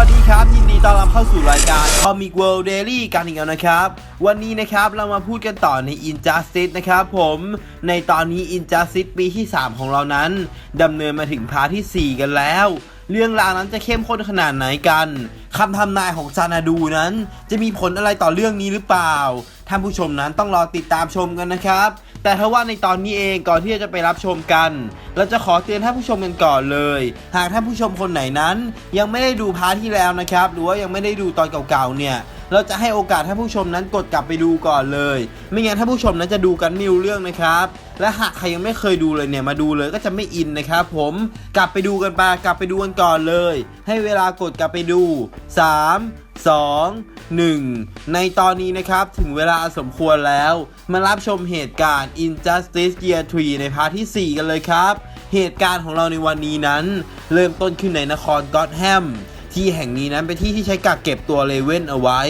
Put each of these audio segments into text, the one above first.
วัสดีครับ ยินดีต้อนรับเข้าสู่รายการ Comic World Daily กันอีกแล้วนะครับ วันนี้นะครับเรามาพูดกันต่อใน Injustice นะครับผมในตอนนี้ Injustice ปีที่ 3 ของเรานั้นดำเนินมาถึงพาร์ทที่ 4 กันแล้ว เรื่องราวนั้นจะเข้มข้นขนาดไหนกันคำทำนายของซานาดูนั้น จะมีผลอะไรต่อเรื่องนี้หรือเปล่าท่านผู้ชมนั้นต้องรอติดตามชมกันนะครับ แต่ถ้าว่าในตอนนี้เองก่อนที่จะไปรับชมกัน เราจะขอเตือนท่านผู้ชมกันก่อนเลย หากท่านผู้ชมคนไหนนั้น ยังไม่ได้ดูพาร์ทที่แล้วนะครับ หรือว่ายังไม่ได้ดูตอนเก่าๆเนี่ยเราจะให้โอกาสท่านผู้ชมนั้นกดกลับไปดูก่อนเลย ไม่งั้นท่านผู้ชมนั้นจะดูกันไม่รู้เรื่องนะครับ และหากใครยังไม่เคยดูเลยเนี่ยมาดูเลยก็จะไม่อินนะครับผมกลับไปดูกันไปกลับไปดูกันก่อนเลย ให้เวลากดกลับไปดู 3 2 1 ในตอนนี้นะครับถึงเวลาสมควรแล้ว มารับชมเหตุการณ์ Injustice Year 3 ในพาร์ทที่ 4 กันเลยครับ เหตุการณ์ของเราในวันนี้นั้น เริ่มต้นขึ้นในนครกอตแฮมที่แห่งนี้นั้นเป็นที่ที่ใช้กักเก็บตัวเลเว่นเอาไว้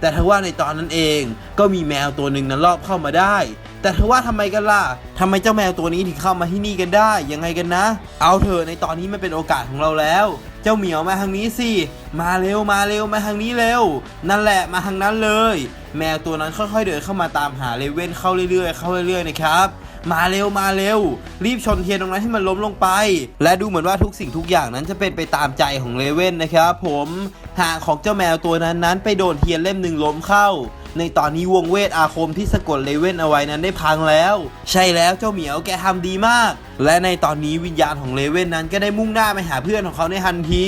แต่ทว่าในตอนนั้นเองก็มีแมวตัวหนึ่งนั้นรอบเข้ามาได้ แต่ทว่าทำไมกันล่ะทำไมเจ้าแมวตัวนี้ถึงเข้ามาที่นี่กันได้ ยังไงกันนะ เอาเถอะในตอนนี้มันเป็นโอกาสของเราแล้ว เจ้าเหมียวมาทางนี้สิ มาเร็วมาเร็วมาทางนี้เร็ว นั่นแหละมาทางนั้นเลย แมวตัวนั้นค่อยๆเดินเข้ามาตามหาเลเว่นเข้าเรื่อยๆ เข้าเรื่อยๆนะครับมาเร็วมาเร็ว รีบชนเทียนตรงนั้นให้มันล้มลงไป และดูเหมือนว่าทุกสิ่งทุกอย่างนั้นจะเป็นไปตามใจของเลเว่นนะครับผม หางของเจ้าแมวตัวนั้นนั้นไปโดนเทียนเล่มหนึ่งล้มเข้า ในตอนนี้วงเวทอาคมที่สะกดเลเว่นเอาไว้นั้นได้พังแล้ว ใช่แล้วเจ้าเหมียวแกทำดีมาก และในตอนนี้วิญญาณของเลเว่นนั้นก็ได้มุ่งหน้าไปหาเพื่อนของเขาในทันที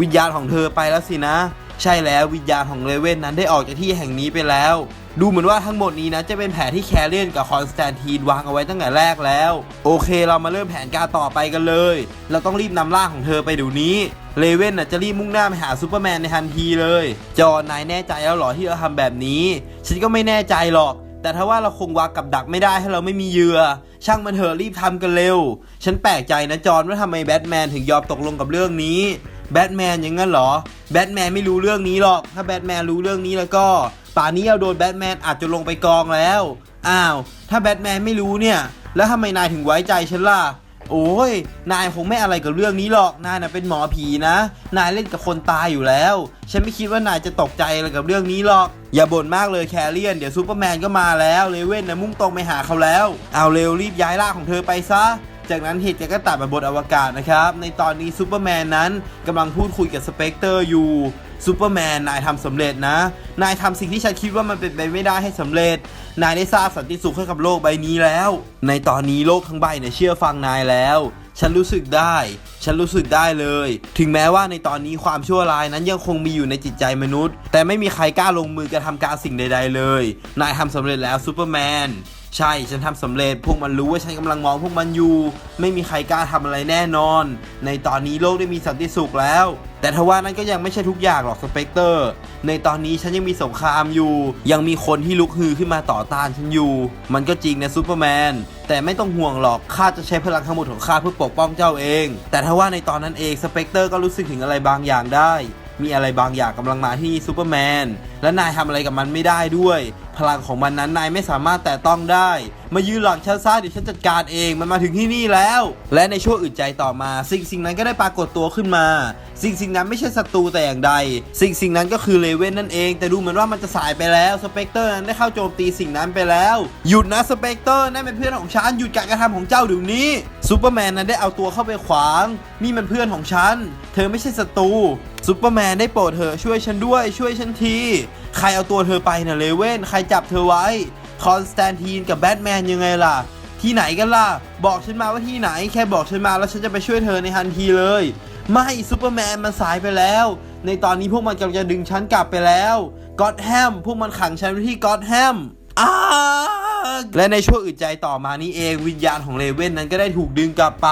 วิญญาณของเธอไปแล้วสินะ ใช่แล้ววิญญาณของเลเว่นนั้นได้ออกจากที่แห่งนี้ไปแล้วดูเหมือนว่าทั้งหมดนี้นะจะเป็นแผนที่แคเรียนกับคอนสแตนทีนวางเอาไว้ตั้งแต่แรกแล้ว โอเคเรามาเริ่มแผนการต่อไปกันเลย เราต้องรีบนำร่างของเธอไปเดี๋ยวนี้ เลเว่นน่ะจะรีบมุ่งหน้าไปหาซูเปอร์แมนในทันทีเลย จอนายแน่ใจแล้วหรอที่เราทำแบบนี้ ฉันก็ไม่แน่ใจหรอก แต่ถ้าว่าเราคงวางกับดักไม่ได้ให้เราไม่มีเหยื่อ ช่างมันเถอะรีบทำกันเร็ว ฉันแปลกใจนะจอนว่าทำไมแบทแมนถึงยอมตกลงกับเรื่องนี้ แบทแมนอย่างนั้นหรอ แบทแมนไม่รู้เรื่องนี้หรอก ถ้าแบทแมนรู้เรื่องนี้แล้วก็ป่านนี้เราโดนแบทแมนอาจจะลงไปกองแล้ว อ้าว ถ้าแบทแมนไม่รู้เนี่ย แล้วทำไมนายถึงไว้ใจฉันล่ะ โอ้ย นายคงไม่อะไรกับเรื่องนี้หรอก นายนะเป็นหมอผีนะ นายเล่นกับคนตายอยู่แล้ว ฉันไม่คิดว่านายจะตกใจอะไรกับเรื่องนี้หรอก อย่าบ่นมากเลยแคเรียน เดี๋ยวซูเปอร์แมนก็มาแล้ว เลเว่นนะมุ่งตรงไปหาเขาแล้ว เอาเร็วรีบย้ายร่างของเธอไปซะ จากนั้นเหตุการณ์ก็ตัดมาบนอวกาศนะครับ ในตอนนี้ซูเปอร์แมนนั้นกำลังพูดคุยกับสเปกเตอร์อยู่ ซูเปอร์แมนนายทำสำเร็จนะ นายทำสิ่งที่ฉันคิดว่ามันเป็นไปไม่ได้ให้สำเร็จ นายได้สร้างสันติสุขให้กับโลกใบนี้แล้ว ในตอนนี้โลกทั้งใบเนี่ยเชื่อฟังนายแล้ว ฉันรู้สึกได้ ฉันรู้สึกได้เลย ถึงแม้ว่าในตอนนี้ความชั่วร้ายนั้นยังคงมีอยู่ในจิตใจมนุษย์ แต่ไม่มีใครกล้าลงมือกระทำการสิ่งใด ๆ เลย นายทำสำเร็จแล้วซูเปอร์แมน ใช่ฉันทำสำเร็จพวกมันรู้ว่าฉันกำลังมองพวกมันอยู่ ไม่มีใครกล้าทำอะไรแน่นอน ในตอนนี้โลกได้มีสันติสุขแล้ว แต่ทว่านั้นก็ยังไม่ใช่ทุกอย่างหรอกสเปกเตอร์ ในตอนนี้ฉันยังมีสงครามอยู่ ยังมีคนที่ลุกฮือขึ้นมาต่อต้านฉันอยู่ มันก็จริงนะซูเปอร์แมนแต่ไม่ต้องห่วงหรอกข้าจะใช้พลังทั้งหมดของข้าเพื่อปกป้องเจ้าเอง แต่ถ้าว่าในตอนนั้นเองสเปกเตอร์ก็รู้สึกถึงอะไรบางอย่างได้มีอะไรบางอย่างกำลังมาที่ซูเปอร์แมน และนายทำอะไรกับมันไม่ได้ด้วย พลังของมันนั้นนายไม่สามารถแตะต้องได้ มายืนหลังฉันซะเดี๋ยวฉันจัดการเองมันมาถึงที่นี่แล้ว และในช่วงอึดใจต่อมา สิ่งสิ่งนั้นก็ได้ปรากฏตัวขึ้นมา สิ่งสิ่งนั้นไม่ใช่ศัตรูแต่อย่างใด สิ่งสิ่งนั้นก็คือเลเว่นนั่นเอง แต่ดูเหมือนว่ามันจะสายไปแล้วสเปกเตอร์นั้นได้เข้าโจมตีสิ่งนั้นไปแล้วหยุดนะสเปกเตอร์นั่นเป็นเพื่อนของฉันหยุดการกระทำของเจ้าเดี๋ยวนี้ซูเปอร์แมนนั้นได้เอาตัวเข้าไปขวางนี่มันเพื่อนของฉันเธอไม่ใช่ศัตรูซูเปอร์แมนได้โปรดเธอช่วยฉันด้วยช่วยฉันที ใครเอาตัวเธอไปนะเลเว่นใครจับเธอไว้ คอนสแตนทีนกับแบทแมนยังไงล่ะ ที่ไหนกันล่ะ บอกฉันมาว่าที่ไหน แค่บอกฉันมาแล้วฉันจะไปช่วยเธอในทันทีเลย ไม่ซูเปอร์แมนมันสายไปแล้ว ในตอนนี้พวกมันกำลังจะดึงฉันกลับไปแล้วก็อดแฮมพวกมันขังฉันไว้ที่ก็อดแฮมอ้าและในช่วงอึดใจต่อมานี้เองวิญญาณของเลเว่นนั้นก็ได้ถูกดึงกลับไป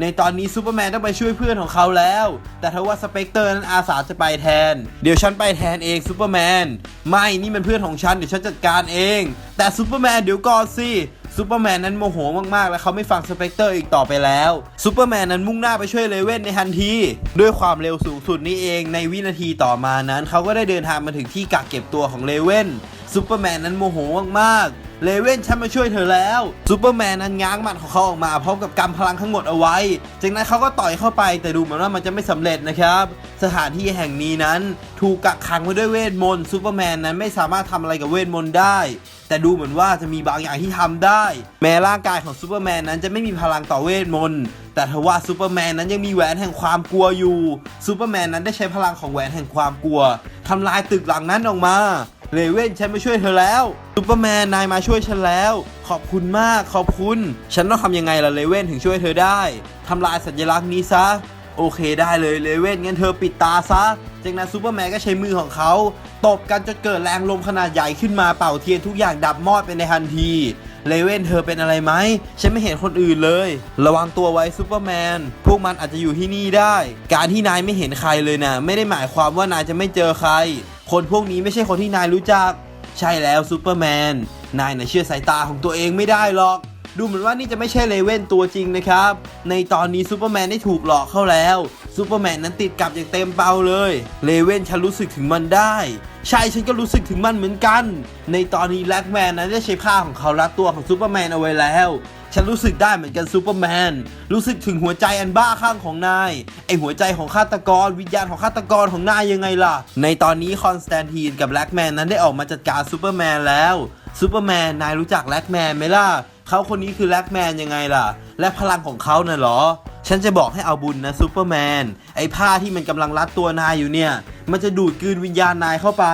ในตอนนี้ซูเปอร์แมนต้องไปช่วยเพื่อนของเขาแล้ว แต่ถ้าว่าสเปกเตอร์นั้นอาสาจะไปแทน เดี๋ยวฉันไปแทนเองซูเปอร์แมนไม่นี่มันเพื่อนของฉันเดี๋ยวฉันจัดการเอง แต่ซูเปอร์แมนเดี๋ยวก่อนสิซูเปอร์แมนนั้นโมโหมากๆ และเขาไม่ฟังสเปกเตอร์อีกต่อไปแล้วซูเปอร์แมนนั้นมุ่งหน้าไปช่วยเลเว่นในทันที ด้วยความเร็วสูงสุดนี้เองในวินาทีต่อมานั้น เขาก็ได้เดินทางมาถึงที่กักเก็บตัวของเลเว่นซูเปอร์แมนนั้นโมโหมากๆ เลเว่นฉันมาช่วยเธอแล้วซูเปอร์แมนนั้นง้างหมัดของเขาออกมาพร้อมกับกำพลังทั้งหมดเอาไว้ จากนั้นเขาก็ต่อยเข้าไปแต่ดูเหมือนว่ามันจะไม่สำเร็จนะครับ สถานที่แห่งนี้นั้น ถูกกักขังไว้ด้วยเวทมนต์ซูเปอร์แมนนั้นไม่สามารถทำอะไรกับเวทมนต์ได้ แต่ดูเหมือนว่าจะมีบางอย่างที่ทำได้ แม้ร่างกายของซูเปอร์แมนนั้นจะไม่มีพลังต่อเวทมนต์แต่ทว่าซูเปอร์แมนนั้นยังมีแหวนแห่งความกลัวอยู่ซูเปอร์แมนนั้นได้ใช้พลังของแหวนแห่งความกลัวทำลายตึกหลังนั้นออกมา เลเว่นฉันมาช่วยเธอแล้วซูเปอร์แมนนายมาช่วยฉันแล้ว ขอบคุณมากขอบคุณ ฉันต้องทำยังไงล่ะเลเว่นถึงช่วยเธอได้ทำลายสัญลักษณ์นี้ซะ โอเคได้เลยเลเว่นงั้นเธอปิดตาซะ จากนั้นซูเปอร์แมนก็ใช้มือของเขาตบกันจนเกิดแรงลมขนาดใหญ่ขึ้นมาเป่าเทียนทุกอย่างดับมอดไปในทันทีเลเว่นเธอเป็นอะไรไหม ฉันไม่เห็นคนอื่นเลย ระวังตัวไว้ซูเปอร์แมน พวกมันอาจจะอยู่ที่นี่ได้ การที่นายไม่เห็นใครเลยนะ ไม่ได้หมายความว่านายจะไม่เจอใคร คนพวกนี้ไม่ใช่คนที่นายรู้จัก ใช่แล้วซูเปอร์แมน นายน่ะเชื่อสายตาของตัวเองไม่ได้หรอก ดูเหมือนว่านี่จะไม่ใช่เลเว่นตัวจริงนะครับ ในตอนนี้ซูเปอร์แมนได้ถูกหลอกเข้าแล้วซูเปอร์แมนนั้นติดกับอย่างเต็มเป้าเลย เลเว่นฉันรู้สึกถึงมันได้ ใช่ฉันก็รู้สึกถึงมันเหมือนกัน ในตอนนี้แล็กแมนนั้นได้ใช้ผ้าของเขารัดตัวของซูเปอร์แมนเอาไว้แล้ว ฉันรู้สึกได้เหมือนกันซูเปอร์แมน รู้สึกถึงหัวใจอันบ้าคลั่งของนาย ไอหัวใจของฆาตกร วิญญาณของฆาตกรของนายยังไงล่ะ ในตอนนี้คอนสแตนทีนกับแล็กแมนนั้นได้ออกมาจัดการซูเปอร์แมนแล้วซูเปอร์แมนนายรู้จักแล็กแมนไหมล่ะเขาคนนี้คือแล็กแมนยังไงล่ะ และพลังของเขาน่ะเหรอ ฉันจะบอกให้เอาบุญนะซูเปอร์แมน ไอ้ผ้าที่มันกำลังรัดตัวนายอยู่เนี่ย มันจะดูดกลืนวิญญาณนายเข้าไป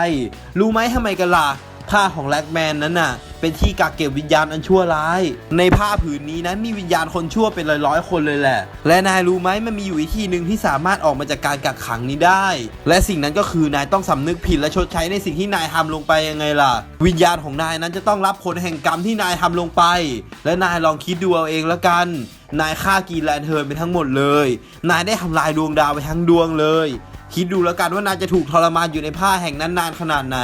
รู้ไหมทำไมกันล่ะ ผ้าของแล็กแมนนั้นน่ะ เป็นที่กักเก็บวิญญาณอันชั่วร้าย ในผ้าผืนนี้นั้นมีวิญญาณคนชั่วเป็นร้อยๆคนเลยแหละ และนายรู้ไหมมันมีอยู่วิธีหนึ่งที่สามารถออกมาจากการกักขังนี้ได้ และสิ่งนั้นก็คือนายต้องสำนึกผิดและชดใช้ในสิ่งที่นายทำลงไปยังไงล่ะ วิญญาณของนายนั้นจะต้องรับผลแห่งกรรมที่นายทำลงไป และนายลองคิดดูเอาเองแล้วกัน นายฆ่ากีแลนเทิร์นไปทั้งหมดเลย นายได้ทำลายดวงดาวไปทั้งดวงเลย คิดดูแล้วกันว่านายจะถูกทรมานอยู่ในผ้าแห่งนั้นนานขนาดไหน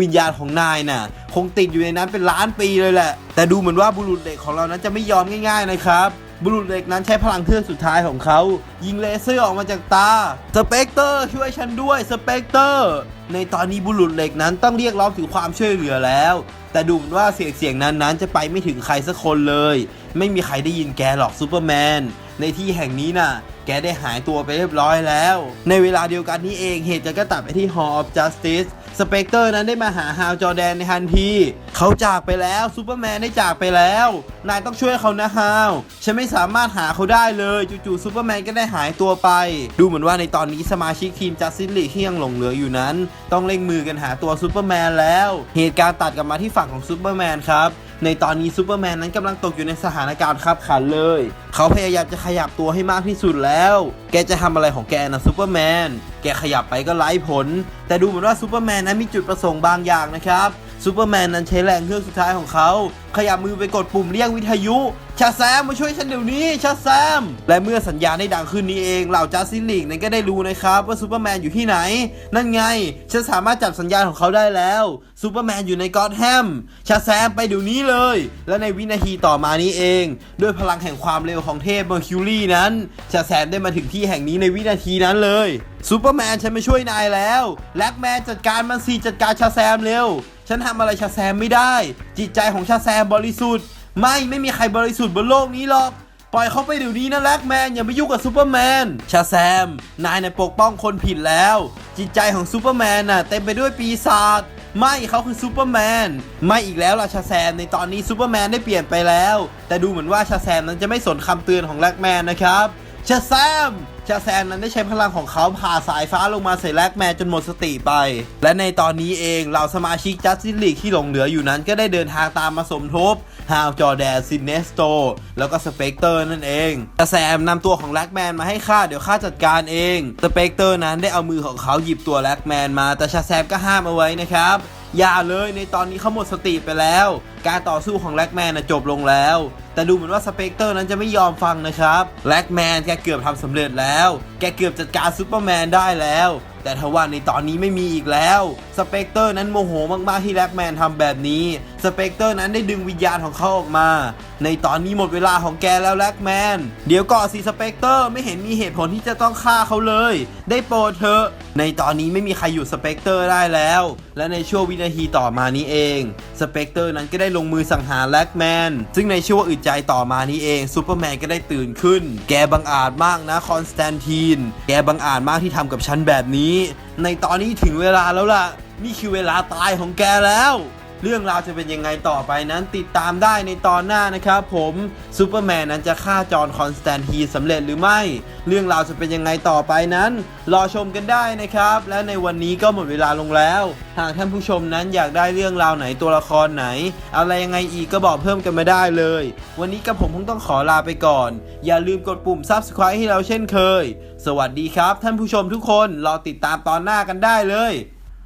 วิญญาณของนายน่ะ คงติดอยู่ในนั้นเป็นล้านปีเลยแหละ แต่ดูเหมือนว่าบุรุษเด็กของเรานั้นจะไม่ยอมง่ายๆนะครับบุรุษเด็กนั้นใช้พลังเครื่องสุดท้ายของเขา ยิงเลเซอร์ออกมาจากตา สเปกเตอร์ช่วยฉันด้วยสเปกเตอร์ ในตอนนี้บุรุษเหล็กนั้นต้องเรียกร้องถึงความช่วยเหลือแล้ว แต่ดูเหมือนว่าเสียงเสียงนั้นนั้นจะไปไม่ถึงใครสักคนเลย ไม่มีใครได้ยินแกหรอกซูเปอร์แมน ในที่แห่งนี้น่ะ กได้หายตัวไปเรียบร้อยแล้ว ในเวลาเดียวกันนี้เองเหตุการณ์ก็ตัดไปที่ Hall of Justice สเปกเตอร์นั้นได้มาหาฮาวจอแดนในทันที เขาจากไปแล้วซูเปอร์แมนได้จากไปแล้ว นายต้องช่วยเขานะฮาว ฉันไม่สามารถหาเขาได้เลยจู่ๆซูเปอร์แมนก็ได้หายตัวไป ดูเหมือนว่าในตอนนี้สมาชิกทีมจัสติสลีที่ยังหลงเหลืออยู่นั้น ต้องเร่งมือกันหาตัวซูเปอร์แมนแล้ว เหตุการณ์ตัดกลับมาที่ฝั่งของซูเปอร์แมนครับ ในตอนนี้ซูเปอร์แมนนั้นกำลังตกอยู่ในสถานการณ์ขับขันเลย เขาพยายามจะขยับตัวให้มากที่สุดแล้ว แกจะทำอะไรของแกนะซูเปอร์แมน แกขยับไปก็ไร้ผล แต่ดูเหมือนว่าซูเปอร์แมนนั้นมีจุดประสงค์บางอย่างนะครับ ซูเปอร์แมนนั้นใช้แรงเครื่องสุดท้ายของเขา ขยับมือไปกดปุ่มเรียกวิทยุ ชาแซมมาช่วยฉันเดี๋ยวนี้ ชาแซม และเมื่อสัญญาณได้ดังขึ้นนี้เองเหล่าจัสตินลีกนั้นก็ได้รู้นะครับว่าซูเปอร์แมนอยู่ที่ไหน นั่นไง ฉันสามารถจับสัญญาณของเขาได้แล้วซูเปอร์แมนอยู่ในกอตแฮม ชาแซมไปเดี๋ยวนี้เลย และในวินาทีต่อมานี้เอง ด้วยพลังแห่งความเร็วของเทพเมอร์คิวรีนั้น ชาแซมได้มาถึงที่แห่งนี้ในวินาทีนั้นเลยซูเปอร์แมนฉันมาช่วยนายแล้วแล็กแมนจัดการมันสิจัดการชาแซมเร็ว ฉันทำอะไรชาแซมไม่ได้ จิตใจของชาแซมบริสุทธิ์ ไม่ไม่มีใครบริสุทธิ์บนโลกนี้หรอก ปล่อยเขาไปเดี๋ยวนี้นะแล็กแมนอย่าไปยุ่งกับซูเปอร์แมนชาแซม นายน่ะปกป้องคนผิดแล้ว จิตใจของซูเปอร์แมนน่ะเต็มไปด้วยปีศาจไม่เขาคือซูเปอร์แมนไม่อีกแล้วล่ะชาแซมในตอนนี้ซูเปอร์แมนได้เปลี่ยนไปแล้ว แต่ดูเหมือนว่าชาแซมนั้นจะไม่สนคำเตือนของแล็กแมนนะครับชาแซม ชาแซมนั้นได้ใช้พลังของเขาผ่าสายฟ้าลงมาใส่แล็กแมนจนหมดสติไป และในตอนนี้เองเหล่าสมาชิกจัสตินลีกที่หลงเหลืออยู่นั้นก็ได้เดินทางตามมาสมทบฮาวจอแดนซินเนสโตแล้วก็สเปกเตอร์นั่นเองชาแซมนำตัวของแล็กแมนมาให้ข้าเดี๋ยวข้าจัดการเองสเปกเตอร์นั้นได้เอามือของเขาหยิบตัวแล็กแมนมาแต่ชาแซมก็ห้ามเอาไว้นะครับ อย่าเลยในตอนนี้เขาหมดสติไปแล้ว การต่อสู้ของแล็กแมนนะจบลงแล้ว แต่ดูเหมือนว่าสเปกเตอร์นั้นจะไม่ยอมฟังนะครับแล็กแมนแกเกือบทำสำเร็จแล้ว แกเกือบจัดการซูเปอร์แมนได้แล้ว แต่ทว่าในตอนนี้ไม่มีอีกแล้วสเปกเตอร์นั้นโมโหมากๆที่แล็กแมนทำแบบนี้ สเปกเตอร์นั้นได้ดึงวิญญาณของเขาออกมา ในตอนนี้หมดเวลาของแกแล้วแร็กแมน เดี๋ยวก่อนสิสเปกเตอร์ไม่เห็นมีเหตุผลที่จะต้องฆ่าเขาเลย ได้โปรดเถอะในตอนนี้ไม่มีใครอยู่สเปกเตอร์ได้แล้ว และในช่วงวินาทีต่อมานี้เอง สเปกเตอร์นั้นก็ได้ลงมือสังหารแร็กแมน ซึ่งในช่วงอึดใจต่อมานี้เองซูเปอร์แมนก็ได้ตื่นขึ้น แกบังอาจมากนะคอนสแตนทีน แกบังอาจมากที่ทำกับฉันแบบนี้ ในตอนนี้ถึงเวลาแล้วล่ะ นี่คือเวลาตายของแกแล้ว เรื่องราวจะเป็นยังไงต่อไปนั้นติดตามได้ในตอนหน้านะครับผมซูเปอร์แมนนั้นจะฆ่าจอห์นคอนสแตนทีนสำเร็จหรือไม่ เรื่องราวจะเป็นยังไงต่อไปนั้น รอชมกันได้นะครับ และในวันนี้ก็หมดเวลาลงแล้ว หากท่านผู้ชมนั้นอยากได้เรื่องราวไหนตัวละครไหน อะไรยังไงอีกก็บอกเพิ่มกันมาได้เลย วันนี้กับผมคงต้องขอลาไปก่อน อย่าลืมกดปุ่ม subscribe ให้เราเช่นเคย สวัสดีครับ ท่านผู้ชมทุกคนรอติดตามตอนหน้ากันได้เลย